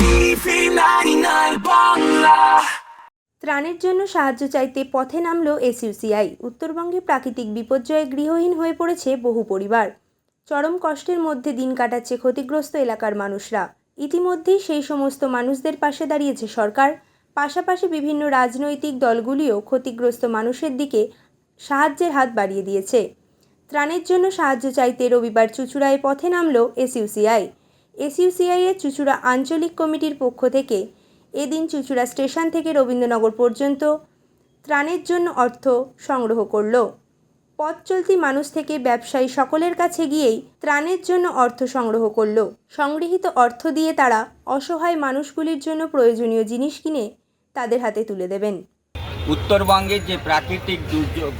TV 99 Bangla ত্রাণের জন্য সাহায্য চাইতে পথে নামল এসইউসিআই। উত্তরবঙ্গে প্রাকৃতিক বিপর্যয়ে গৃহহীন হয়ে পড়েছে বহু পরিবার। চরম কষ্টের মধ্যে দিন কাটাচ্ছে ক্ষতিগ্রস্ত এলাকার মানুষরা। ইতিমধ্যেই সেই সমস্ত মানুষদের পাশে দাঁড়িয়েছে সরকার। পাশাপাশি বিভিন্ন রাজনৈতিক দলগুলিও ক্ষতিগ্রস্ত মানুষের দিকে সাহায্যের হাত বাড়িয়ে দিয়েছে। ত্রাণের জন্য সাহায্য চাইতে রবিবার চুচুড়ায় পথে নামল এসইউসিআই। এসইউসিআই এর চুচুড়া আঞ্চলিক কমিটির পক্ষ থেকে এদিন চুচুড়া স্টেশন থেকে রবীন্দ্রনগর পর্যন্ত ত্রাণের জন্য অর্থ সংগ্রহ করল। পথ চলতি মানুষ থেকে ব্যবসায়ী সকলের কাছে গিয়েই ত্রাণের জন্য অর্থ সংগ্রহ করল। সংগৃহীত অর্থ দিয়ে তারা অসহায় মানুষগুলির জন্য প্রয়োজনীয় জিনিস কিনে তাদের হাতে তুলে দেবেন। উত্তরবঙ্গের যে প্রাকৃতিক দুর্যোগ,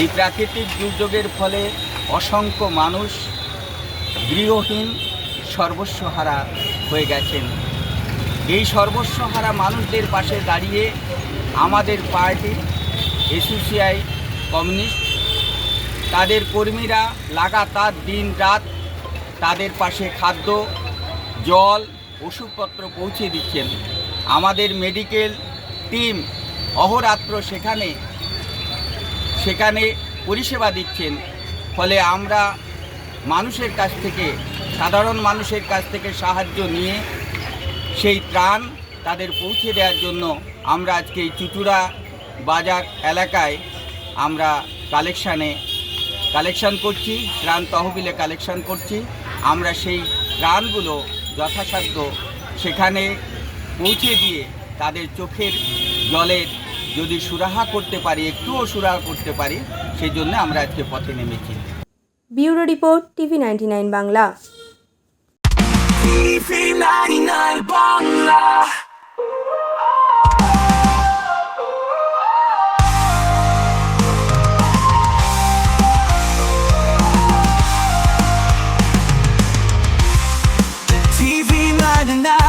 এই প্রাকৃতিক দুর্যোগের ফলে অসংখ্য মানুষ গৃহহীন সর্বস্বহারা হয়ে গেছেন। এই সর্বস্বহারা মানুষদের পাশে দাঁড়িয়ে আমাদের পার্টি এসোসিয়াই কমিউনিস্ট, তাদের কর্মীরা লাগাতার দিন রাত তাদের পাশে খাদ্য, জল, ওষুধপত্র পৌঁছে দিচ্ছেন। আমাদের মেডিকেল টিম অহরাত্র সেখানে সেখানে পরিষেবা দিচ্ছেন। ফলে আমরা মানুষের কাছ থেকে সাধারণ মানুষের কাছ থেকে সাহায্য নিয়ে সেই ত্রাণ তাদের পৌঁছে দেওয়ার জন্য আমরা আজকে এই চুচুড়া বাজার এলাকায় আমরা কালেকশানে কালেকশান করছি, ত্রাণ তহবিলে কালেকশান করছি। আমরা সেই ত্রাণগুলো যথাসাধ্য সেখানে পৌঁছে দিয়ে তাদের চোখের জলের যদি সুরাহা করতে পারি, একটুও সুরাহা করতে পারি সেই জন্য আমরা আজকে পথে নেমেছি। Bureau report TV ninety nine Bangla. TV 99 bangla. TV 99